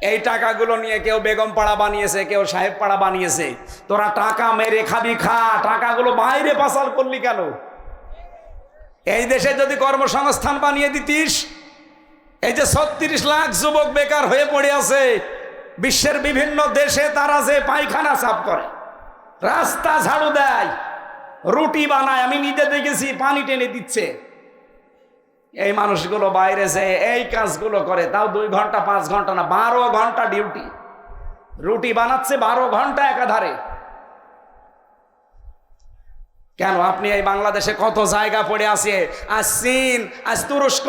এই টাকাগুলো নিয়ে কেউ বেগম পাড়া বানিয়েছে, কেউ সাহেব পাড়া বানিয়েছে। তোরা টাকা মেরে খাবি, খা। টাকাগুলো বাইরে পাচার করলি কেন? এই দেশে যদি কর্মসংস্থান বানিয়ে দিতিস, এই যে ছত্রিশ লাখ যুবক বেকার হয়ে পড়ে আছে, বিশ্বের বিভিন্ন দেশে তারা যে পায়খানা সাফ করে, রাস্তা ঝাড়ু দেয়, রুটি বানায়, আমি নিজে দেখেছি, পানি টেনে দিচ্ছে। এই মানুষগুলো বাইরে যে এই কাজগুলো করে, তাও দুই ঘণ্টা, পাঁচ ঘণ্টা না, বারো ঘণ্টা ডিউটি। রুটি বানাচ্ছে বারো ঘণ্টা একাধারে। কেন? আপনি এই বাংলাদেশে কত জায়গা পড়ে আছে? আজ চীন, আজ তুরস্ক,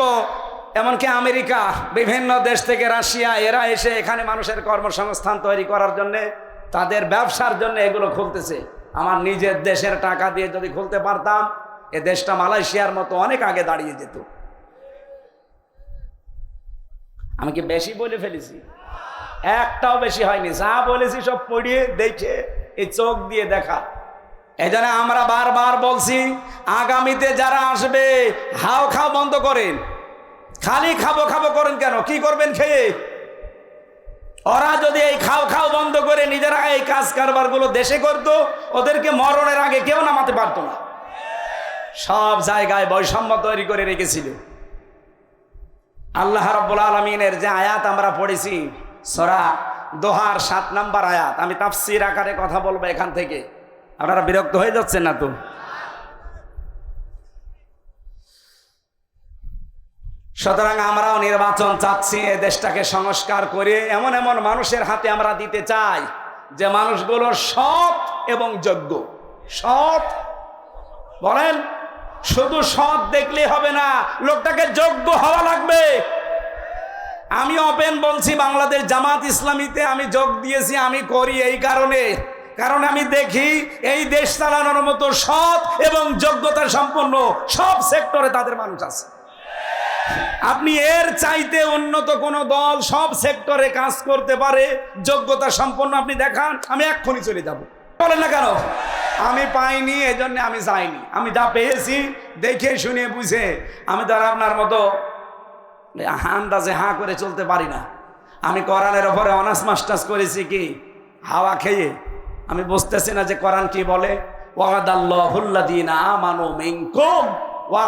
এমনকি আমেরিকা, বিভিন্ন দেশ থেকে রাশিয়া, এরা এসে এখানে মানুষের কর্মসংস্থান তৈরি করার জন্য, তাদের ব্যবসার জন্য এগুলো খুলতেছে। আমার নিজের দেশের টাকা দিয়ে যদি খুলতে পারতাম, এ দেশটা মালয়েশিয়ার মতো অনেক আগে দাঁড়িয়ে যেত। আমি কি বেশি বলে ফেলেছি? একটাও বেশি হয়নি। যা বলেছি সব পড়িয়ে দেখে এই চোখ দিয়ে দেখা। এই আমরা বারবার বলছি, আগামীতে যারা আসবে, হাও খাও বন্ধ করেন। খালি খাব খাব করেন কেন? কি করবেন খেয়ে? ওরা যদি এই খাও খাও বন্ধ করে নিজেরা এই কাজ কারবারগুলো দেশে করতো, ওদেরকে মরণের আগে কেউ নামাতে পারতো না। সব জায়গায় বৈষম্য তৈরি করে রেখেছিল। আল্লাহ রব্বুল আলমিনের যে আয়াত আমরা পড়েছি, সরা দোহার সাত নাম্বার আয়াত, আমি তাফসির আকারে কথা বলব এখান থেকে। আপনারা বিরক্ত হয়ে যাচ্ছেন না তো? সুতরাং আমরাও নির্বাচন চাচ্ছি এ দেশটাকে সংস্কার করে, এমন এমন মানুষের হাতে আমরা দিতে চাই, যে মানুষগুলো সৎ এবং যোগ্য। সৎ। বলেন। শুধু সৎ দেখলে হবে না, লোকটাকে যোগ্য হওয়া লাগবে। আমি অপেন বলছি, বাংলাদেশ জামাত ইসলামীতে আমি যোগ দিয়েছি, আমি করি এই কারণে। কারণ আমি দেখি এই দেশ চালানোর মতো সৎ এবং যোগ্যতা সম্পন্ন সব সেক্টরে তাদের মানুষ আছে। আপনি এর চাইতে উন্নত কোন দল সব সেক্টরে কাজ করতে পারে, যোগ্যতা সম্পন্ন আপনি দেখান, আমি এক্ষুনি চলে যাব। বলেন না কেন? আমি পাইনি, এজন্য আমি যাইনি। আমি যা পেয়েছি, দেখে শুনে বুঝে আমি তো আপনার মতো আন্দাজে হাঁ করে চলতে পারি না। আমি কোরআনের ওপরে অনার্স মাস্টার্স করেছি কি? হাওয়া খেয়ে। আমি বুঝতেছি না যে কোরআন কি বলে? মিনকুম ওয়া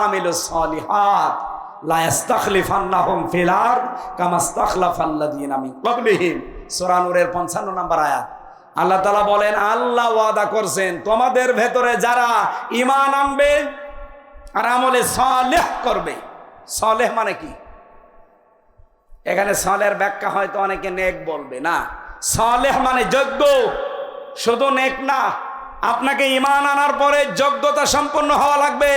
ফিল আরদ কামা ইস্তাখলাফাল্লাযীনা ক্বাবলিহিম। সূরা নূরের 55 নম্বর আয়াত। আল্লাহ তাআলা বলেন, আল্লাহ ওয়াদা করছেন, তোমাদের ভেতরে যারা ইমান আনবে আর আমলে সলেহ করবে। সলেহ মানে কি? এখানে সলের ব্যাখ্যা হয়তো অনেকে নেক বলবে, না। সলেহ মানে যোগ্য, শুধু নেক না, আপনাকে ইমান আনার পরে যোগ্যতা সম্পন্ন হওয়া লাগবে।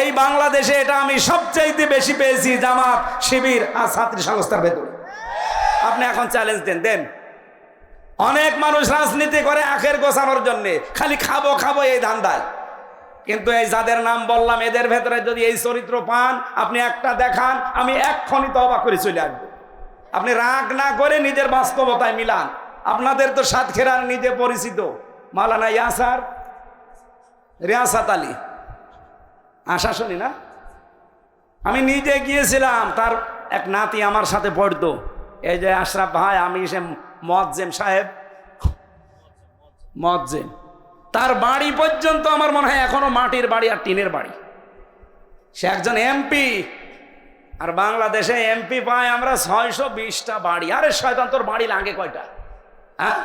এই বাংলাদেশে এটা আমি সবচাইতে বেশি পেয়েছি জামাত, শিবির আর ছাত্রী সংস্থার ভেতরে। আপনি এখন চ্যালেঞ্জ দেন দেন। অনেক মানুষ রাজনীতি করে আখের গোছানোর জন্যে। খালি খাব খাব এই ধান্দায়। কিন্তু এই যাদের নাম বললাম, এদের ভেতরে যদি এই চরিত্র পান, আপনি একটা দেখান, আমি এক্ষণি তবা করে চলে আসব। আপনি রাগ না করে নিজের বাস্তবতায় মিলান। আপনাদের তো সাতক্ষীরার নিজে পরিচিত। মালানা ইয়াসার, রিয়াসাত আলী। আশা শুনি না? আমি নিজে গিয়েছিলাম, তার এক নাতি আমার সাথে পড়তো। এই যে আশরাফ ভাই, আমি সে মজ্জেম সাহেব। মজ্জেম। তার বাড়ি পর্যন্ত আমার মনে হয় এখনও মাটির বাড়ি আর টিনের বাড়ি। সে একজন এমপি। আর বাংলাদেশে এমপি পাই আমরা ছয়শো বিশটা বাড়ি। আরে শয়তান, তোর বাড়ি লাগে কয়টা? হ্যাঁ?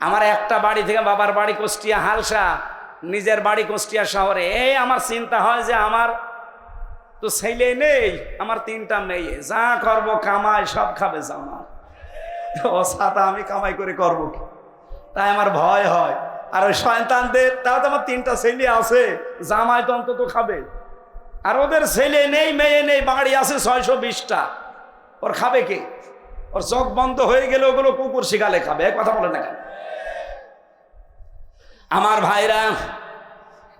আমার একটা বাড়ি থেকে বাবার বাড়ি কুষ্টিয়া, হালসা। নিজের বাড়ি কুষ্টিয়া শহরে। এই আমার চিন্তা হয় যে আমার তো ছেলে নেই, আমার তিনটা মেয়ে। যা করব কামায় সব খাবে জামার ও সাথে আমি কামাই করে করব কি? তাই আমার ভয় হয়। আর ওই সন্তানদের তাও তো আমার তিনটা ছেলে আছে, জামাই তো অন্তত খাবে। আর ওদের ছেলে নেই, মেয়ে নেই বাড়ি আছে ছয়শো বিশটা। ওর খাবে কে? ওর চোখ বন্ধ হয়ে গেলে ওগুলো কুকুর শিকালে খাবে, এক কথা বলে না কেন? আমার ভাইরা,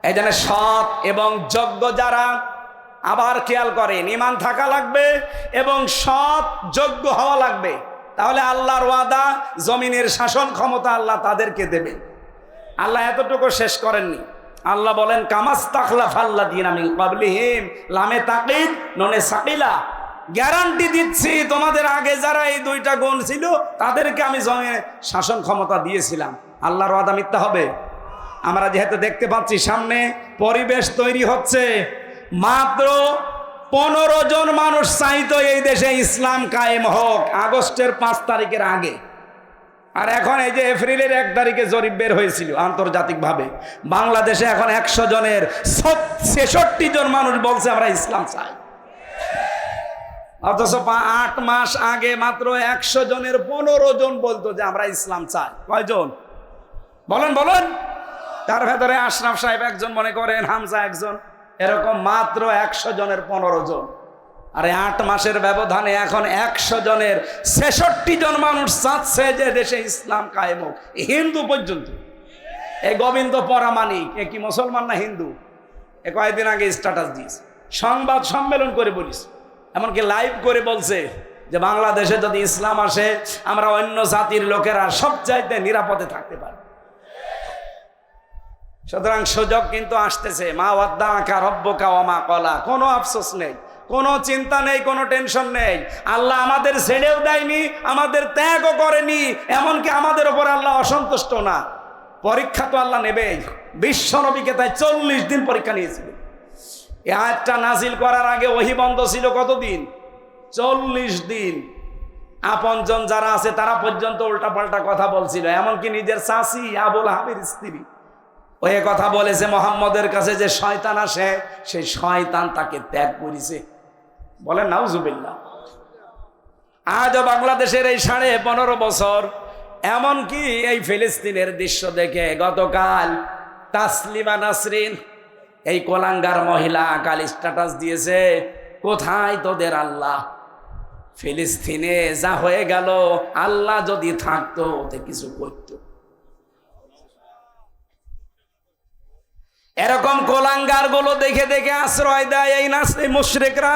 এই জন্য সৎ এবং যোগ্য যারা, আবার খেয়াল করেন ইমান থাকা লাগবে এবং সৎ, যোগ্য হওয়া লাগবে। তাহলে আল্লাহর ওয়াদা, জমিনের শাসন ক্ষমতা আল্লাহ তাদেরকে দেবে। আল্লাহ এতটুকু শেষ করেননি। আল্লাহ বলেন কামাস তাখলা ফাল্লা দিন আমি লামে ননে গ্যারান্টি দিচ্ছি, তোমাদের আগে যারা এই দুইটা গুণ ছিল, তাদেরকে আমি জমে শাসন ক্ষমতা দিয়েছিলাম। আল্লাহর ওয়াদা মিথ্যা হবে? আমরা যেহেতু দেখতে পাচ্ছি সামনে, পরিবেশ তৈরি হচ্ছে। মাত্র পনেরো জন মানুষ চাইতো এই দেশে ইসলাম কায়েম হোক, আগস্টের পাঁচ তারিখের আগে। আর এখন এই যে এপ্রিলের এক তারিখে জরিপ বের হয়েছিল আন্তর্জাতিকভাবে। বাংলাদেশে এখন একশো জনের ছেষট্টি জন মানুষ বলছে আমরা ইসলাম চাই। অথচ আট মাস আগে মাত্র একশো জনের পনেরো জন বলতো যে আমরা ইসলাম চাই। কয়জন? বলেন বলেন। তার ভেতরে আশরাফ সাহেব একজন মনে করেন, হামজা একজন। এরকম মাত্র একশো জনের পনেরো জন। আর আট মাসের ব্যবধানে এখন একশো জনের ছেষট্টি জন মানুষ চাচ্ছে যে দেশে ইসলাম কায়েম হোক। হিন্দু পর্যন্ত। এই গোবিন্দ পরামানিক, এ কি মুসলমান না হিন্দু? এ কয়েকদিন আগে স্ট্যাটাস দিস সংবাদ সম্মেলন করে বলিস এমনকি লাইভ করে বলছে যে বাংলাদেশে যদি ইসলাম আসে, আমরা অন্য জাতির লোকেরা সব চাইতে নিরাপদে থাকতে পারি সুতরাং সুযোগ কিন্তু আসতেছে। মা ওয়াদ্দা আঁকা ও মা কলা। কোনো আফসোস নেই, কোনো চিন্তা নেই, কোনো টেনশন নেই। আল্লাহ আমাদের ছেড়েও দেয়নি, আমাদের ত্যাগও করেনি, এমনকি আমাদের ওপর আল্লাহ অসন্তুষ্ট না। পরীক্ষা তো আল্লাহ নেবেই। বিশ্ব নবীকে তাই চল্লিশ দিন পরীক্ষা এই আয়াতটা নাজিল করার আগে ওহি বন্ধ ছিল কতদিন? চল্লিশ দিন। আপনজন যারা আছে তারা পর্যন্ত উল্টাপাল্টা কথা বলছিল। এমনকি নিজের চাষি আবুল হাবির স্ত্রী ওই কথা বলেছে মোহাম্মদের কাছে যে শয়তান আসে, সেই শয়তান তাকে ত্যাগ করেছে। বলেন, নাউজুবিল্লাহ। আজও বাংলাদেশের এই সাড়ে পনেরো বছর এমনকি এই ফিলিস্তিনের দৃশ্য দেখে গতকাল তাসলিমা নাসরিন, এই কোলাঙ্গার মহিলা কাল স্ট্যাটাস দিয়েছে, কোথায় তোদের আল্লাহ? ফিলিস্তিনে যা হয়ে গেল, আল্লাহ যদি থাকতো, ওতে কিছু করতো। এরকম কোলাঙ্গারগুলো দেখে দেখে আশ্রয় দেয় এই নাস এই মুশ্রিকরা।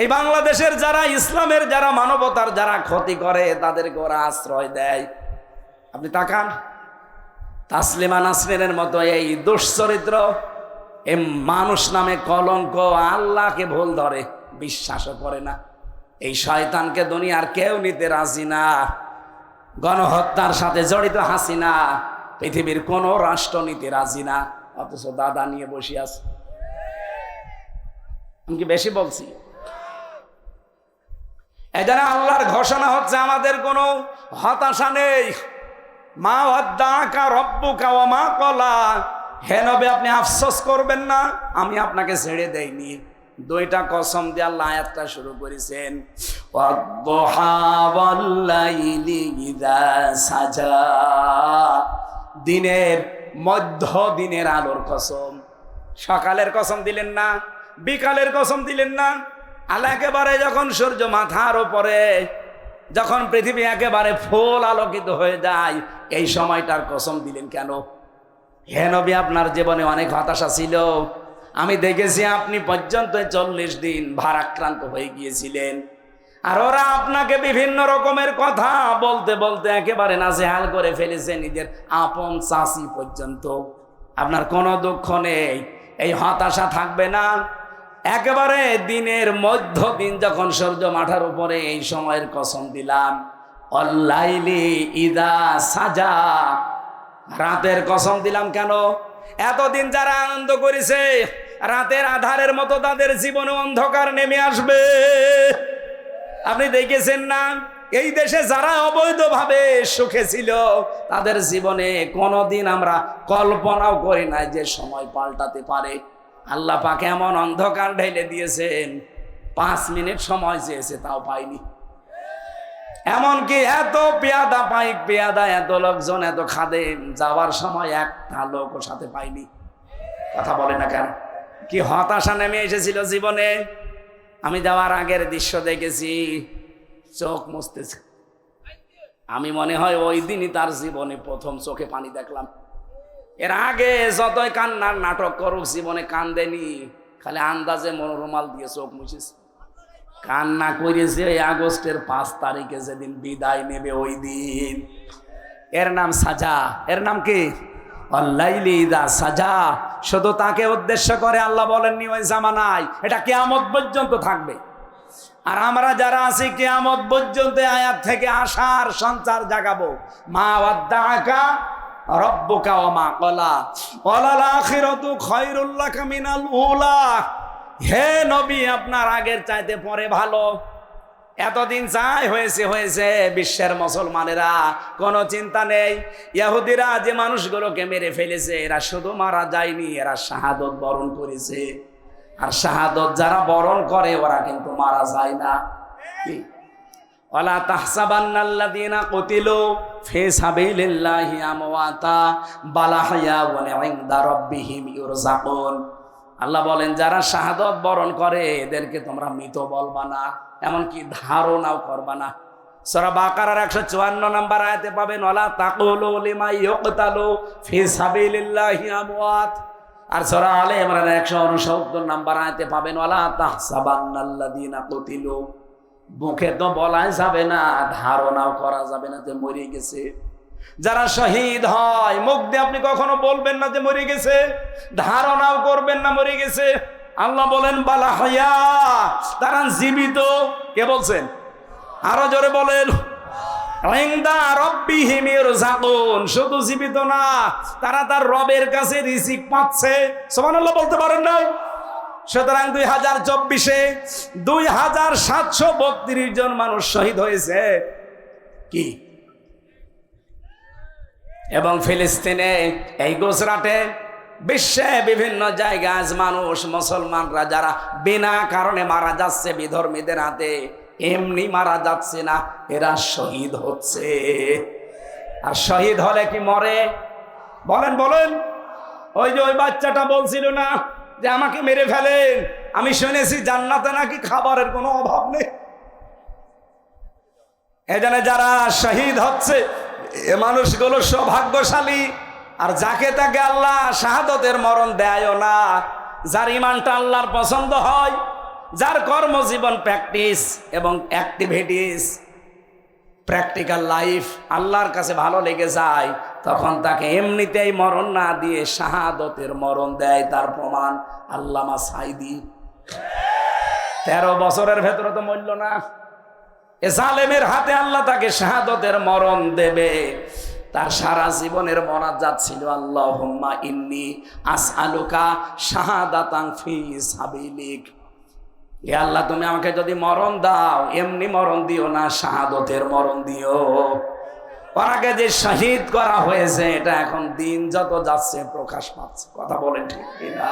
এই বাংলাদেশের যারা ইসলামের যারা মানবতার যারা ক্ষতি করে, তাদেরকে ওরা আশ্রয় দেয়। আপনি তাকান। তাসলিমা নাসরিনের মতো এই দুশ্চরিত্র এই মানুষ নামে কলঙ্ক, আল্লাহকে ভুল ধরে, বিশ্বাসও করে না। এই শয়তানকে দুনিয়ার কেউ নিতে রাজি না। গণহত্যার সাথে জড়িত হাসিনা। পৃথিবীর কোনো রাষ্ট্র নিতে রাজি না, অথচ দাদা নিয়ে বসে আছে। আমি কি বেশি বলছি? এখানে আল্লাহর ঘোষণা হচ্ছে, আমাদের কোনো হতাশা নেই। মা অদ্দাকা রব্বুকা ও মা কলা হে নবে, আপনি আফসোস করবেন না, আমি আপনাকে ছেড়ে দেইনি। দুইটা কসম দিয়ে আল্লাহ আয়াতটা শুরু করেছেন সাজা। দিনের মধ্য দিনের আলোর কসম। সকালের কসম দিলেন না, বিকালের কসম দিলেন না। আল্লাহ একেবারে যখন সূর্য মাথার ওপরে যখন পৃথিবী একেবারে ফুল আলোকিত হয়ে যায়, এই সময়টার কসম দিলেন কেন? হে নবী, আপনার জীবনে অনেক হতাশা ছিল। আমি দেখেছি আপনি পর্যন্ত চল্লিশ দিন ভারাক্রান্ত হয়ে গিয়েছিলেন। আর ওরা আপনাকে বিভিন্ন রকমের কথা বলতে বলতে একেবারে নাজেহাল করে ফেলেছে নিজের আপন চাষি পর্যন্ত। আপনার কোনো দুঃখ নেই, এই হতাশা থাকবে না। একেবারে দিনের মধ্য দিন যখন সূর্য মাঠার উপরে এই সময়ের কসম দিলাম, অল্লাইলি ইদা সাজা। রাতের কসম দিলাম কেন? এতদিন যারা আনন্দ করেছে, রাতের আধারের মতো তাদের জীবনে অন্ধকার নেমে আসবে। আপনি দেখেছেন না? এই দেশে যারা অবৈধভাবে সুখে ছিল, তাদের জীবনে কোনোদিন আমরা কল্পনাও করি না যে সময় পাল্টাতে পারে। আল্লাহ পাকে এমন অন্ধকার ঢেলে দিয়েছেন, পাঁচ মিনিট সময় চেয়েছে, তাও পাইনি। এমনকি এত পেয়াদা পাইক পেয়াদা, এত লোকজন, এত খাদে যাওয়ার সময় একটা লোকও সাথে পাইনি। কথা বলে না কেন? কি হতাশা নেমে এসেছিল জীবনে? আমি দেওয়ার আগের দৃশ্য দেখেছি, চোখ মুছতেছে। আমি মনে হয় ওই দিনই তার জীবনে প্রথম চোখে পানি দেখলাম। এর আগে যতই কান্নার নাটক করুক, জীবনে কান্দেনি, খালি আন্দাজে মনোরমাল দিয়ে চোখ মুছিস কান্না করেছে এই আগস্টের পাঁচ তারিখে যেদিন বিদায় নেবে ওই দিন। এর নাম সাজা। এর নাম কি? অল্লাইলি দা সাজা। শুধু তাকে উদ্দেশ্য করে আল্লাহ বলেননি, ওই জামানায় এটা কেয়ামত পর্যন্ত থাকবে। আর আমরা যারা আছি, কেয়ামত পর্যন্ত আয়াত থেকে আশার সঞ্চার জাগাবো। মা ওয়াদ্দাকা রব্বুকা ওয়া মা কলা ওয়ালাল আখিরাতু খায়রুল লাকা মিনাল উলা। হে নবী, আপনার আগের চাইতে পরে ভালো। এতদিন চাই হয়েছে হয়েছে, বিশ্বের মুসলমানেরা, কোনো চিন্তা নেই। ইহুদিরা যে মানুষগুলোকে মেরে ফেলেছে, এরা শুধু মারা যায়নি, এরা শাহাদত বরণ করেছে। আর শাহাদত যারা বরণ করে, ওরা কিন্তু মারা যায় না। সাবিলিল্লাহি আমওয়াতা বাল আল্লাহ বলেন, যারা শাহাদত বরণ করে, এদেরকে তোমরা মৃত বলবা না, এমনকি ধারণাও করবা না। সরা বাকারার একশো চুয়ান্ন নাম্বার আয়াতে পাবেন ওলা তাকুলু লিমা ইউকতালু ফি সাবিলিল্লাহি আমওয়াত। আর সরা আলে ইমরান একশো উনসত্তর নাম্বার আয়াতে পাবেন ওলা তাহসাবান্নাল্লাযীনা কুতিলু। মুখে তো বলাই যাবে না, ধারণাও করা যাবে না যে মরে গেছে। যারা শহীদ হয়, মুখ দিয়ে আপনি কখনো বলবেন না যে মরে গেছে? ধারণাও করবেন না মরে গেছে। আল্লাহ বলেন, বালা হইয়া তারা জীবিত। কে বলছেন? আরও জোরে বলেন। শুধু জীবিত না, তারা তার রবের কাছে রিজিক পাচ্ছে। সুবহানাল্লাহ, বলতে পারেন না সুতরাং দুই হাজার চব্বিশে দুই হাজার সাতশো বত্রিশ জন মানুষ শহীদ হয়েছে। কি? এবং ফিলিস্তিনে এই গুজরাটে বিশ্বে বিভিন্ন জায়গায় মানুষ, মুসলমানরা যারা বিনা কারণে মারা যাচ্ছে বিধর্মীদের হাতে, এমনি মারা যাচ্ছে না, এরা শহীদ হচ্ছে। আর শহীদ হলে কি মরে? বলেন বলেন। ওই যে ওই বাচ্চাটা বলছিল না যে আমাকে মেরে ফেলেন। আমি শুনেছি জান্নাতে নাকি খাবারের কোনো অভাব নেই। এখানে যারা শহীদ হচ্ছে এ মানুষগুলো সৌভাগ্যশালী। আর যাকে তাকে আল্লাহ শাহাদতের মরণ দেয়ও না, যার ইমানটা আল্লাহর পছন্দ হয়, যার কর্মজীবন প্র্যাকটিস এবং অ্যাক্টিভিটিস, প্র্যাকটিক্যাল লাইফ আল্লাহর কাছে ভালো লেগে যায়, তখন তাকে এমনিতেই মরণ না দিয়ে শাহাদতের মরণ দেয়, তার প্রমাণ আল্লামা সাইদি তেরো বছরের ভেতরে তো মরল না। এ জালেমের হাতে আল্লাহ তাকে শাহাদতের মরণ দেবে। তার সারা জীবনের মনাজাত ছিল আল্লাহ ইন্নি আস শাহাদাতাং সাবিলিক। এ আল্লাহ, তুমি আমাকে যদি মরণ দাও, এমনি মরণ দিও না, শাহাদতের মরণ দিও। ওনাকে যে শহীদ করা হয়েছে, এটা এখন দিন যত যাচ্ছে, প্রকাশ পাচ্ছে। কথা বলেন ঠিক কিনা?